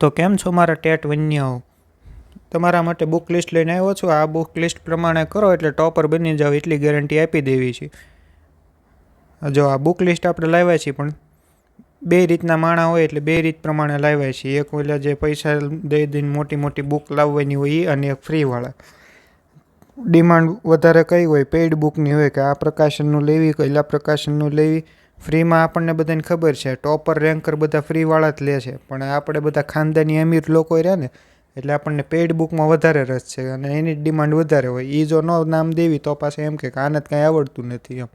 તો કેમ છો મારા ટેટ વન્યાઓ? તમારા માટે બુક લિસ્ટ લઈને આવ્યો છું. આ બુક લિસ્ટ પ્રમાણે કરો એટલે ટોપર બની જાઓ, એટલી ગેરંટી આપી દેવી છે. જો આ બુક લિસ્ટ આપણે લાવ્યા છીએ, પણ બે રીતના માણા હોય એટલે બે રીત પ્રમાણે લાવ્યા છીએ. એક ઓલા જે પૈસા દઈ દઈને મોટી મોટી બુક લાવવાની હોય એ અને એક ફ્રીવાળા ડિમાન્ડ વધારે કઈ હોય? પેઇડ બુકની હોય કે આ પ્રકાશનનું લેવી કઈલા પ્રકાશનનું લેવી? ફ્રીમાં આપણને બધાને ખબર છે, ટોપર રેન્કર બધા ફ્રીવાળા જ લે છે. પણ આપણે બધા ખાનદાની અમીર લોકો રહ્યા ને, એટલે આપણને પેઇડ બુકમાં વધારે રસ છે અને એની ડિમાન્ડ વધારે હોય. એ જો ન નામ દેવી તો પાસે એમ કે આને જ કાંઈ આવડતું નથી એમ.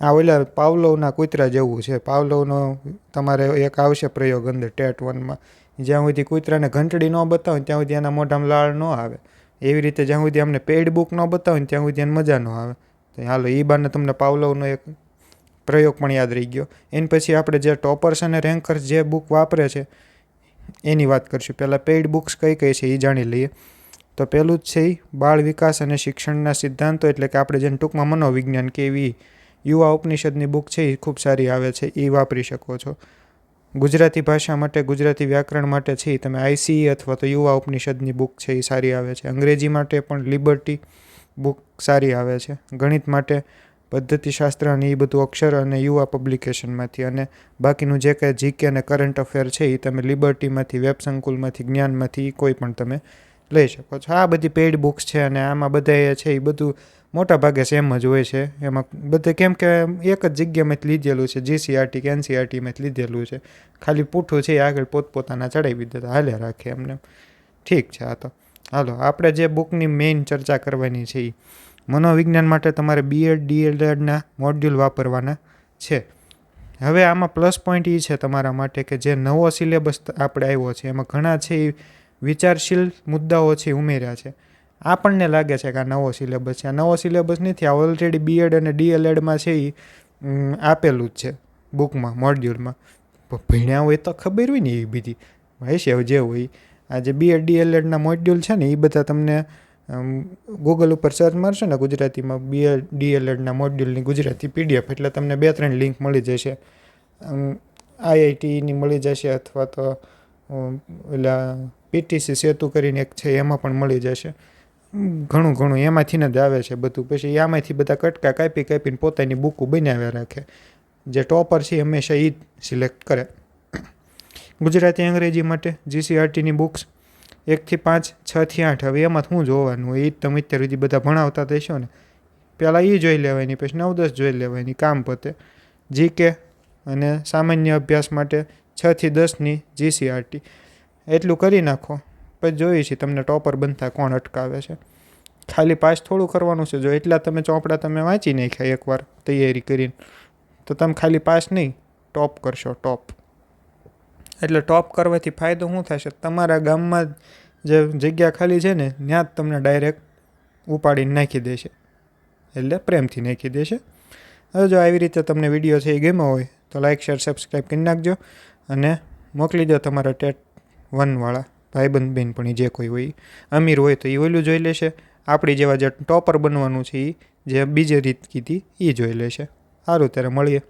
આ ઓલા પાવલોવના કૂતરા જેવું છે. પાવલોવનો તમારે એક આવશે પ્રયોગ અંદર ટેટ વનમાં. જ્યાં સુધી કૂતરાને ઘંટડી ન બતાવે ત્યાં સુધી એના મોઢામાં લાળ ન આવે. એવી રીતે જ્યાં સુધી અમને પેઇડ બુક ન બતાવે ત્યાં સુધી એને મજા ન આવે. તો હાલો એ બાને તમને પાવલોવનો એક પ્રયોગ પણ યાદ રહી ગયો. એની પછી આપણે જે ટોપર્સ અને રેન્કર્સ જે બુક વાપરે છે, એની વાત કરીશું. પહેલાં પેઇડ બુક્સ કઈ કઈ છે એ જાણી લઈએ. તો પહેલું જ છે બાળ વિકાસ અને શિક્ષણના સિદ્ધાંતો, એટલે કે આપણે જેને ટૂંકમાં મનોવિજ્ઞાન કે એવી યુવા ઉપનિષદની બુક છે એ ખૂબ સારી આવે છે એ વાપરી શકો છો. ગુજરાતી ભાષા માટે, ગુજરાતી વ્યાકરણ માટે છે તમે આઈસીઈ અથવા તો યુવા ઉપનિષદની બુક છે એ સારી આવે છે. અંગ્રેજી માટે પણ લિબર્ટી બુક સારી આવે છે. ગણિત માટે પદ્ધતિશાસ્ત્ર અને એ બધું અક્ષર અને યુવા પબ્લિકેશનમાંથી અને બાકીનું જે કાંઈ જીકે અને કરંટ અફેર છે એ તમે લિબર્ટીમાંથી વેબ સંકુલમાંથી, જ્ઞાનમાંથી કોઈ પણ તમે લઈ શકો છો. આ બધી પેઇડ બુક્સ છે અને આમાં બધા છે એ બધું મોટા ભાગે સેમ જ હોય છે. એમાં બધે કેમ કે એક જ જગ્યામાંથી લીધેલું છે જીસીઆરટી કે એનસીઆરટીમાંથી લીધેલું છે. ખાલી પૂઠું છે એ આગળ પોતપોતાના ચડાવી દેતા હાલે રાખે એમને. ઠીક છે, આ તો. હાલો, આપણે જે બુકની મેઇન ચર્ચા કરવાની છે એ મનોવિજ્ઞાન માટે તમારે બીએડ ડીએલએડના મોડ્યુલ વાપરવાના છે. હવે આમાં પ્લસ પોઈન્ટ એ છે તમારા માટે કે જે નવો સિલેબસ આપણે આવ્યો છે. એમાં ઘણા છે એ વિચારશીલ મુદ્દાઓ છે ઉમેર્યા છે. આપણને લાગે છે કે આ નવો સિલેબસ છે. આ નવો સિલેબસ નથી, આ ઓલરેડી બીએડ અને ડીએલએડમાં છે એ આપેલું જ છે બુકમાં મોડ્યુલમાં ભણ્યા હોય તો ખબર હોય ને એ બીજી હશે જે હોય આ જે બીએડ ડીએલએડના મોડ્યુલ છે ને એ બધા તમને ગૂગલ ઉપર સર્ચ મારશો ને ગુજરાતીમાં બીએલ ડીએલએડના મોડ્યુલની ગુજરાતી પીડીએફ એટલે તમને બે ત્રણ લિંક મળી જશે. આઈઆઈટીની મળી જશે અથવા તો ઓલા પીટીસી સેતુ કરીને એક છે એમાં પણ મળી જશે. ઘણું ઘણું એમાંથી જ આવે છે બધું. પછી આમાંથી બધા કટકા કાપી કાપીને પોતાની બુકો બનાવ્યા રાખે. જે ટોપર છે હંમેશા એ જ સિલેક્ટ કરે. ગુજરાતી અંગ્રેજી માટે જીસીઆરટીની બુક્સ એકથી પાંચ, છથી આઠ. હવે એમાં શું જોવાનું એ જ તમે અત્યાર સુધી બધા ભણાવતા થશો ને, પહેલાં એ જોઈ લેવાની, પછી નવ દસ જોઈ લેવાની, કામ પતે. જીકે અને સામાન્ય અભ્યાસ માટે છથી દસની જીસીઆરટી એટલું કરી નાખો. પછી જોઈએ છીએ તમને ટોપર બનતા કોણ અટકાવે છે. ખાલી પાસ થોડું કરવાનું છે. જો એટલા તમે ચોપડા તમે વાંચી નાખ્યા એકવાર તૈયારી કરીને, તો તમે ખાલી પાસ નહીં, ટોપ કરશો, ટોપ. એટલે ટોપ કરવાથી ફાયદો શું થશે? તમારા ગામમાં જે જગ્યા ખાલી છે ને, ત્યાં જ તમને ડાયરેક્ટ ઉપાડીને નાખી દેશે. એટલે પ્રેમથી નાખી દેશે. હવે જો આવી રીતે તમને વીડિયો છે એ ગમ્યો હોય, તો લાઇક શેર સબસ્ક્રાઈબ કરી નાખજો અને મોકલી દો તમારા ટેટ વનવાળા ભાઈબંધ બેન પણ જે કોઈ હોય, અમીર હોય તો એ ઓલું જોઈ લેશે. આપણી જેવા જે ટોપર બનવાનું છે એ જે બીજી રીત કીધી એ જોઈ લેશે. સારું, ત્યારે મળીએ.